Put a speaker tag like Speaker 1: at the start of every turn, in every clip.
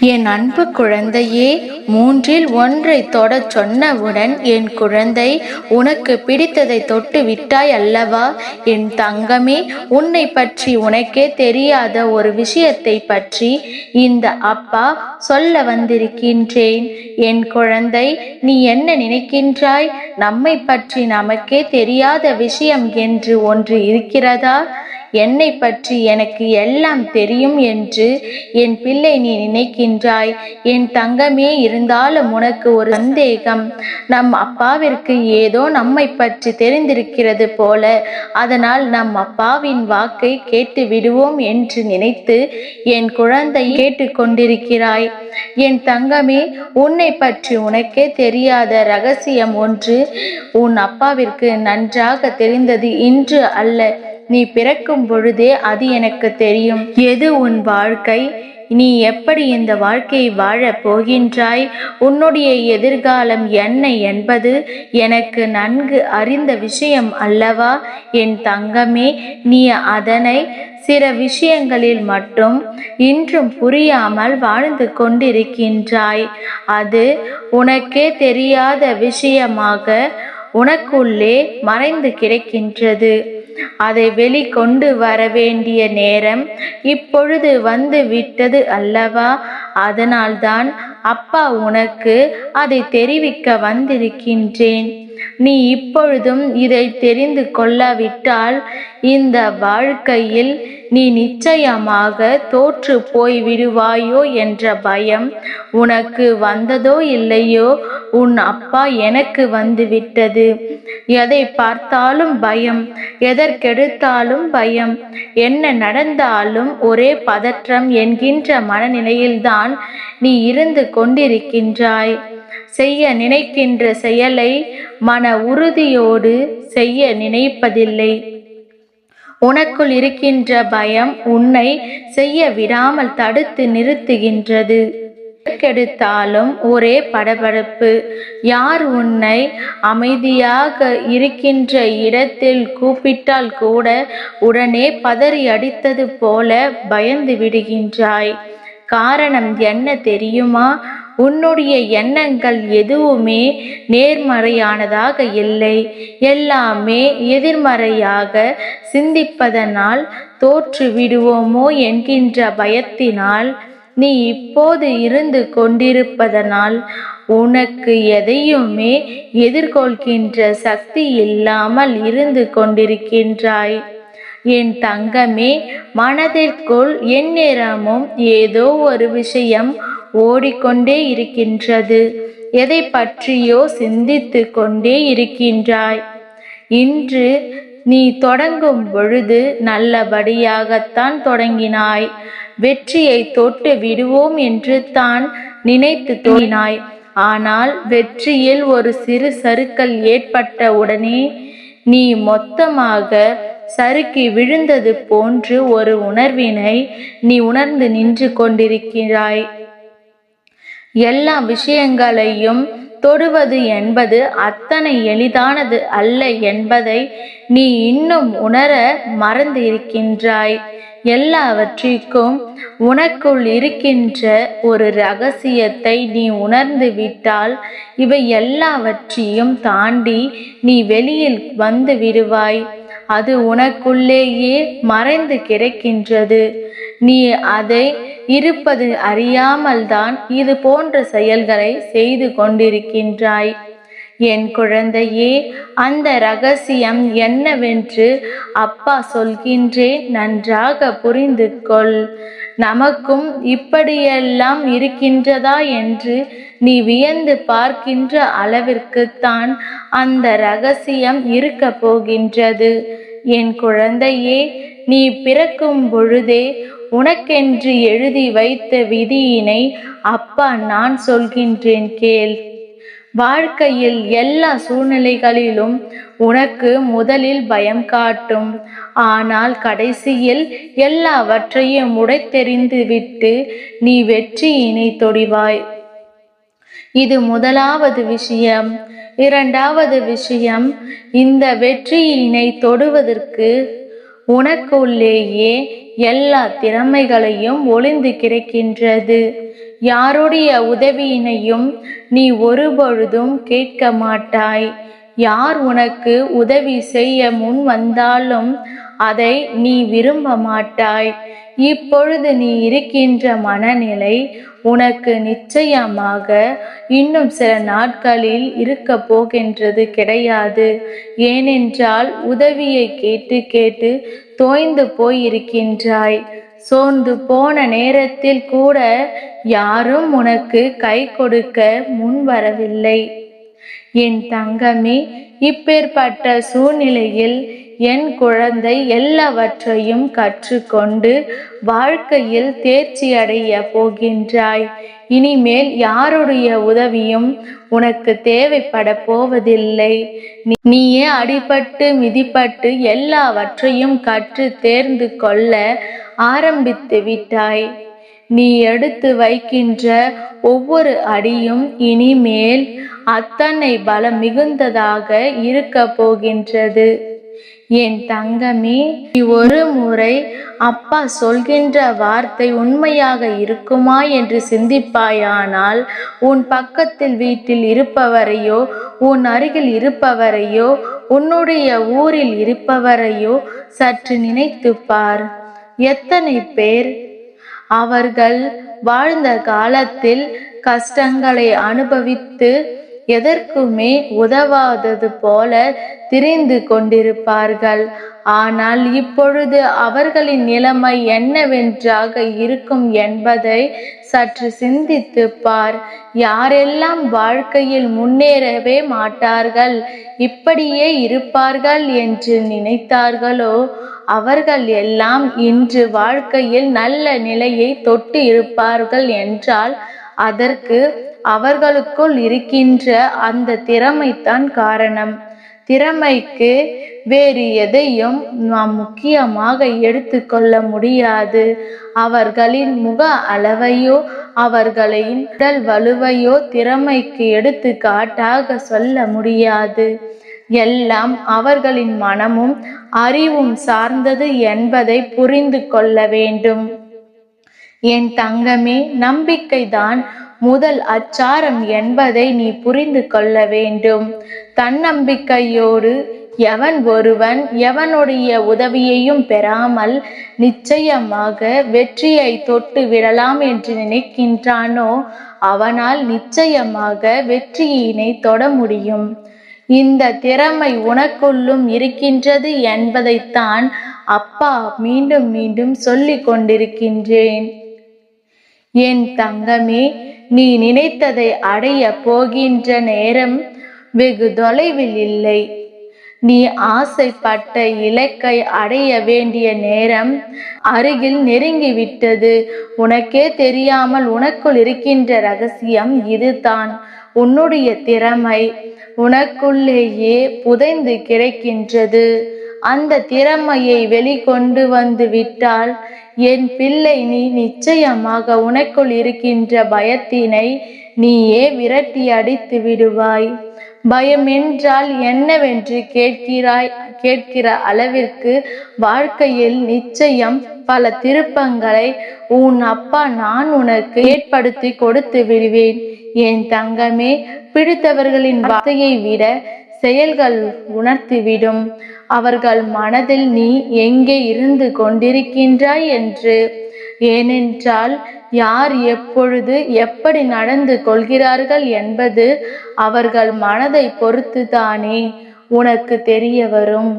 Speaker 1: என் அன்பு குழந்தையே மூன்றில் ஒன்றை தொடச் சொன்னவுடன் என் குழந்தை உனக்கு பிடித்ததை தொட்டு விட்டாய் அல்லவா? என் தங்கமே உன்னை பற்றி உனக்கே தெரியாத ஒரு விஷயத்தை பற்றி இந்த அப்பா சொல்ல வந்திருக்கின்றேன். என் குழந்தை நீ என்ன நினைக்கின்றாய்? நம்மை பற்றி நமக்கே தெரியாத விஷயம் என்று ஒன்று இருக்கிறதா? என்னை பற்றி எனக்கு எல்லாம் தெரியும் என்று என் பிள்ளை நீ நினைக்கின்றாய். என் தங்கமே இருந்தாலும் உனக்கு ஒரு சந்தேகம். நம் அப்பாவிற்கு ஏதோ நம்மை பற்றி தெரிந்திருக்கிறது போல. அதனால் நம் அப்பாவின் வாக்கை கேட்டு விடுவோம் என்று நினைத்து என் குழந்தை கேட்டுக்கொண்டிருக்கிறாய் என் தங்கமே உன்னை பற்றி உனக்கே தெரியாத ரகசியம் ஒன்று உன் அப்பாவிற்கு நன்றாக தெரிந்தது இன்று அல்ல. நீ பிறக்கும் பொழுதே அது எனக்கு தெரியும். எது உன் வாழ்க்கை? நீ எப்படி இந்த வாழ்க்கையை வாழப் போகின்றாய்? உன்னுடைய எதிர்காலம் என்ன என்பது எனக்கு நன்கு அறிந்த விஷயம் அல்லவா? என் தங்கமே நீ அதனை சில விஷயங்களில் மட்டும் இன்றும் புரியாமல் வாழ்ந்து கொண்டிருக்கின்றாய். அது உனக்கே தெரியாத விஷயமாக உனக்குள்ளே மறைந்து கிடக்கின்றது. அதை வெளிக்கொண்டு வர வேண்டிய நேரம் இப்பொழுது வந்து விட்டது அல்லவா? அதனால்தான் அப்பா உனக்கு அதை தெரிவிக்க வந்திருக்கின்றேன். நீ இப்பொழுதும் இதை தெரிந்து கொள்ளாவிட்டால் இந்த வாழ்க்கையில் நீ நிச்சயமாக தோற்று போய் விடுவாயோ என்ற பயம் உனக்கு வந்ததோ இல்லையோ? உன் அப்பா எனக்கு வந்து விட்டது எதை பார்த்தாலும் பயம் எதற்கெடுத்தாலும் பயம். என்ன நடந்தாலும் ஒரே பதற்றம் என்கின்ற மனநிலையில்தான் நீ இருந்து கொண்டிருக்கின்றாய். செய்ய நினைக்கின்ற செயலை மன உறுதியோடு செய்ய நினைப்பதில்லை. உனக்குள் இருக்கின்ற பயம் உன்னை செய்ய விடாமல் தடுத்து நிறுத்துகின்றது. எதற்கெடுத்தாலும் ஒரே படபடப்பு. யார் உன்னை அமைதியாக இருக்கின்ற இடத்தில் கூப்பிட்டால் கூட உடனே பதறி அடித்தது போல பயந்து விடுகின்றாய். காரணம் என்ன தெரியுமா? உன்னுடைய எண்ணங்கள் எதுவுமே நேர்மறையானதாக இல்லை. எல்லாமே எதிர்மறையாக சிந்திப்பதனால் தோற்று விடுவோமோ என்கின்ற பயத்தினால் நீ இப்போது இருந்து கொண்டிருப்பதனால் உனக்கு எதையுமே எதிர்கொள்கின்ற சக்தி இல்லாமல் இருந்து கொண்டிருக்கின்றாய். என் தங்கமே மனதிற்குள் எந்நேரமும் ஏதோ ஒரு விஷயம் ஓடிக்கொண்டே இருக்கின்றது. எதை பற்றியோ சிந்தித்து கொண்டே இருக்கின்றாய். இன்று நீ தொடங்கும் பொழுது நல்லபடியாகத்தான் தொடங்கினாய். வெற்றியை தொட்டு விடுவோம் என்று தான் நினைத்து தோணினாய் ஆனால் வெற்றியில் ஒரு சிறு சறுக்கல் ஏற்பட்ட உடனே நீ மொத்தமாக சறுக்கி விழுந்தது போன்று ஒரு உணர்வினை நீ உணர்ந்து நின்று கொண்டிருக்கிறாய். எல்லா விஷயங்களையும் தொடுவது என்பது அத்தனை எளிதானது அல்ல என்பதை நீ இன்னும் உணர மறந்து இருக்கின்றாய் எல்லாவற்றிற்கும் உனக்குள் இருக்கின்ற ஒரு ரகசியத்தை நீ உணர்ந்து விட்டால் இவை எல்லாவற்றையும் தாண்டி நீ வெளியில் வந்து விடுவாய். அது உனக்குள்ளேயே மறைந்து கிடக்கின்றது. நீ அதை இருப்பது அறியாமல்தான் இது போன்ற செயல்களை செய்து கொண்டிருக்கின்றாய். என் குழந்தையே அந்த ரகசியம் என்னவென்று அப்பா சொல்கின்றேன் நன்றாக புரிந்து கொள் நமக்கும் இப்படியெல்லாம் இருக்கின்றதா என்று நீ வியந்து பார்க்கின்ற அளவிற்குத்தான் அந்த ரகசியம் இருக்க போகின்றது. என் குழந்தையே நீ பிறக்கும் பொழுதே உனக்கென்று எழுதி வைத்த விதியினை அப்பா நான் சொல்கின்றேன் கேள். வாழ்க்கையில் எல்லா சூழ்நிலைகளிலும் உனக்கு முதலில் பயம் காட்டும். ஆனால் கடைசியில் எல்லாவற்றையும் உடைத்தெறிந்து விட்டு நீ வெற்றியினை தொடிவாய். இது முதலாவது விஷயம். இரண்டாவது விஷயம் இந்த வெற்றியினை தொடுவதற்கு உனக்குள்ளேயே எல்லா திறமைகளையும் ஒளிந்து கிடக்கின்றது. யாருடைய உதவியினையும் நீ ஒருபொழுதும் கேட்க மாட்டாய். யார் உனக்கு உதவி செய்ய முன் வந்தாலும் அதை நீ விரும்ப மாட்டாய். இப்பொழுது நீ இருக்கின்ற மனநிலை உனக்கு நிச்சயமாக இன்னும் சில நாட்களில் இருக்க போகின்றது கிடையாது. ஏனென்றால் உதவியை கேட்டு கேட்டு தோய்ந்து போயிருக்கின்றாய். சோர்ந்து போன நேரத்தில் கூட யாரும் உனக்கு கை கொடுக்க முன் வரவில்லை என் தங்கமே இப்பேற்பட்ட சூழ்நிலையில் என் குழந்தை எல்லாவற்றையும் கற்றுக்கொண்டு வாழ்க்கையில் தேர்ச்சி அடைய போகின்றாய். இனிமேல் யாருடைய உதவியும் உனக்கு தேவைப்பட போவதில்லை. நீயே அடிபட்டு மிதிப்பட்டு எல்லாவற்றையும் கற்று தேர்ந்து கொள்ள ஆரம்பித்து விட்டாய். நீ எடுத்து வைக்கின்ற ஒவ்வொரு அடியும் இனிமேல் அத்தனை பலம் மிகுந்ததாக இருக்க போகின்றது. என் தங்கமே ஒரு முறை அப்பா சொல்கின்ற வார்த்தை உண்மையாக இருக்குமா என்று சிந்திப்பாயானால் உன் பக்கத்தில் வீட்டில் இருப்பவரையோ உன் அருகில் இருப்பவரையோ உன்னுடைய ஊரில் இருப்பவரையோ சற்று நினைத்துப்பார் எத்தனை பேர்? அவர்கள் வாழ்ந்த காலத்தில் கஷ்டங்களை அனுபவித்து எதற்குமே உதவாதது போல திரிந்து கொண்டிருப்பார்கள். ஆனால் இப்பொழுது அவர்களின் நிலைமை என்னவென்றாக இருக்கும் என்பதை சற்று சிந்தித்து பார். யாரெல்லாம் வாழ்க்கையில் முன்னேறவே மாட்டார்கள் இப்படியே இருப்பார்கள் என்று நினைத்தார்களோ அவர்கள் எல்லாம் இன்று வாழ்க்கையில் நல்ல நிலையை தொட்டு இருப்பார்கள் என்றால் அதற்கு அவர்களுக்குள் இருக்கின்ற அந்த திறமைத்தான் காரணம். திறமைக்கு வேறு எதையும் நாம் முக்கியமாக எடுத்துக்கொள்ள முடியாது. அவர்களின் முக அளவையோ அவர்களின் உடல் வலுவையோ திறமைக்கு எடுத்துக்காட்டாக சொல்ல முடியாது. எல்லாம் அவர்களின் மனமும் அறிவும் சார்ந்தது என்பதை புரிந்து கொள்ள வேண்டும். என் தங்கமே நம்பிக்கைதான். முதல் அச்சாரம் என்பதை நீ புரிந்து கொள்ள வேண்டும். தன்னம்பிக்கையோடு எவன் ஒருவன் எவனுடைய உதவியையும் பெறாமல் நிச்சயமாக வெற்றியை தொட்டு விடலாம் என்று நினைக்கின்றானோ அவனால் நிச்சயமாக வெற்றியினை தொட முடியும். இந்த திறமை உனக்குள்ளும் இருக்கின்றது என்பதைத்தான் அப்பா மீண்டும் மீண்டும் சொல்லிக் கொண்டிருக்கின்றேன். என் தங்கமே நீ நினைத்ததை அடைய போகின்ற நேரம் வெகு தொலைவில் இல்லை. நீ ஆசைப்பட்ட இலக்கை அடைய வேண்டிய நேரம் அருகில் நெருங்கிவிட்டது. உனக்கே தெரியாமல் உனக்குள் இருக்கின்ற ரகசியம் இதுதான். உன்னுடைய திறமை உனக்குள்ளேயே புதைந்து கிடைக்கின்றது. அந்த திறமையை வெளிக்கொண்டு வந்து விட்டால் என் பிள்ளை நீ நிச்சயமாக உனக்குள் இருக்கின்ற பயத்தினை நீயே விரட்டி அடித்து விடுவாய். பயம் என்றால் என்னவென்று கேட்கிறாய் கேட்கிற அளவிற்கு வாழ்க்கையில் நிச்சயம் பல திருப்பங்களை உன் அப்பா நான் உனக்கு ஏற்படுத்தி கொடுத்து விடுவேன். என் தங்கமே பிடித்தவர்களின் வார்த்தையை விட செயல்கள் உணர்த்திவிடும். அவர்கள் மனதில் நீ எங்கே இருந்து கொண்டிருக்கின்றாய் என்று. ஏனென்றால் யார் எப்பொழுது எப்படி நடந்து கொள்கிறார்கள் என்பது அவர்கள் மனதை பொறுத்துதானே உனக்கு தெரிய வரும்.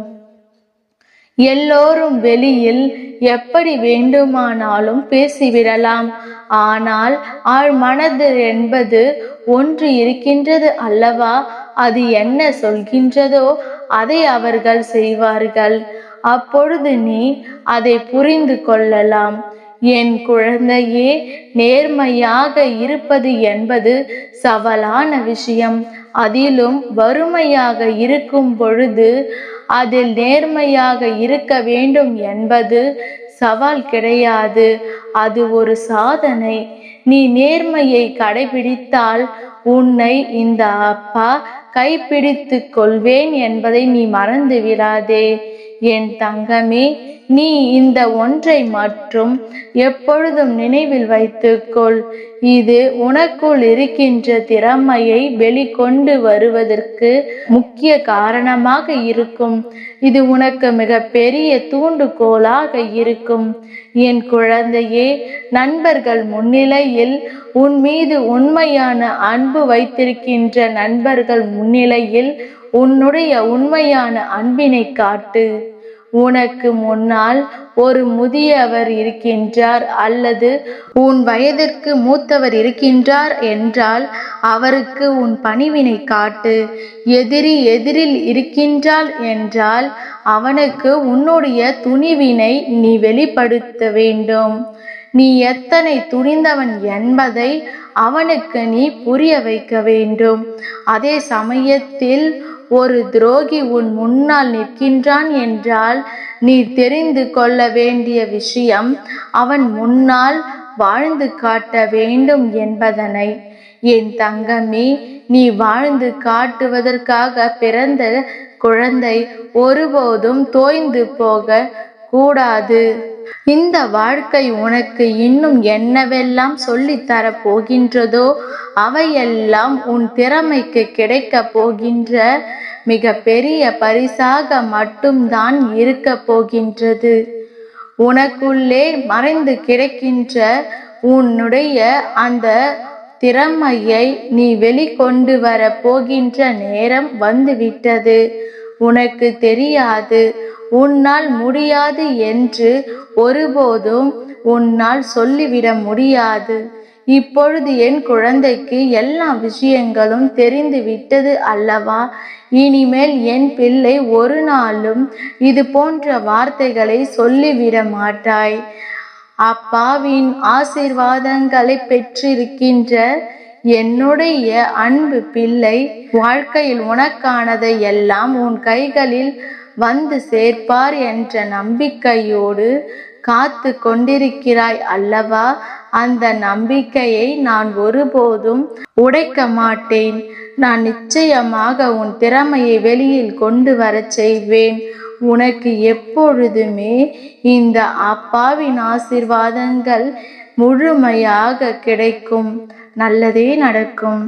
Speaker 1: எல்லோரும் வெளியில் எப்படி வேண்டுமானாலும் பேசிவிடலாம். ஆனால் ஆழ் மனது என்பது ஒன்று இருக்கின்றது அல்லவா? அது என்ன சொல்கின்றதோ அதை அவர்கள் செய்வார்கள். அப்பொழுது நீ அதை புரிந்து கொள்ளலாம். என் குழந்தையே நேர்மையாக இருப்பது என்பது சவாலான விஷயம். அதிலும் வறுமையாக இருக்கும் பொழுது அதில் நேர்மையாக இருக்க வேண்டும் என்பது சவால் கிடையாது. அது ஒரு சாதனை. நீ நேர்மையை கடைபிடித்தால் உன்னை இந்த அப்பா கைப்பிடித்து கொள்வேன் என்பதை நீ மறந்து விடாதே. என் தங்கமே நீ இந்த ஒன்றை மட்டும் எப்பொழுதும் நினைவில் வைத்துக்கொள் இது உனக்குள் இருக்கின்ற திறமையை வெளிக்கொண்டு வருவதற்கு முக்கிய காரணமாக இருக்கும். இது உனக்கு மிக பெரிய தூண்டுகோலாக இருக்கும். என் குழந்தையே நண்பர்கள் முன்னிலையில் உன் மீது உண்மையான அன்பு வைத்திருக்கின்ற நண்பர்கள் முன்னிலையில் உன்னுடைய உண்மையான அன்பினை காட்டு. உனக்கு முன்னால் ஒரு முதியவர் இருக்கின்றார் அல்லது உன் வயதிற்கு மூத்தவர் இருக்கின்றார் என்றால் அவருக்கு உன் பணிவினை காட்டு. எதிரி எதிரில் இருக்கின்றாள் என்றால் அவனுக்கு உன்னுடைய துணிவினை நீ வெளிப்படுத்த வேண்டும். நீ எத்தனை துணிந்தவன் என்பதை அவனுக்கு நீ புரிய வைக்க வேண்டும். அதே சமயத்தில் ஒரு துரோகி உன் முன்னால் நிற்கின்றான் என்றால் நீ தெரிந்து கொள்ள வேண்டிய விஷயம் அவன் முன்னால் வாழ்ந்து காட்ட வேண்டும் என்பதனை. என் தங்கமே நீ வாழ்ந்து காட்டுவதற்காக பிறந்த குழந்தை ஒருபோதும் தோய்ந்து போக கூடாது. இந்த வாழ்க்கை உனக்கு இன்னும் என்னவெல்லாம் சொல்லித்தர போகின்றதோ அவையெல்லாம் உன் திறமைக்கு கிடைக்கப் போகின்ற மிக பெரிய பரிசாக மட்டும்தான் இருக்க போகின்றது. உனக்குள்ளே மறைந்து கிடக்கின்ற உன்னுடைய அந்த திறமையை நீ வெளிக்கொண்டு வர போகின்ற நேரம் வந்துவிட்டது. உனக்கு தெரியாது. உன்னால் முடியாது என்று ஒருபோதும் உன்னால் சொல்லிவிட முடியாது. இப்பொழுது என் குழந்தைக்கு எல்லா விஷயங்களும் தெரிந்து விட்டது அல்லவா? இனிமேல் என் பிள்ளை ஒரு நாளும் இது போன்ற வார்த்தைகளை சொல்லிவிட மாட்டாய். அப்பாவின் ஆசீர்வாதங்களை பெற்றிருக்கின்ற என்னுடைய அன்பு பிள்ளை வாழ்க்கையில் உனக்கானதை எல்லாம் உன் கைகளில் வந்து சேர்ப்பார் என்ற நம்பிக்கையோடு காத்து கொண்டிருக்கிறாய் அல்லவா? அந்த நம்பிக்கையை நான் ஒருபோதும் உடைக்க மாட்டேன். நான் நிச்சயமாக உன் திறமையை வெளியில் கொண்டு வரச் செய்வேன். உனக்கு எப்பொழுதுமே இந்த அப்பாவின் ஆசிர்வாதங்கள் முழுமையாக கிடைக்கும். நல்லதே நடக்கும்.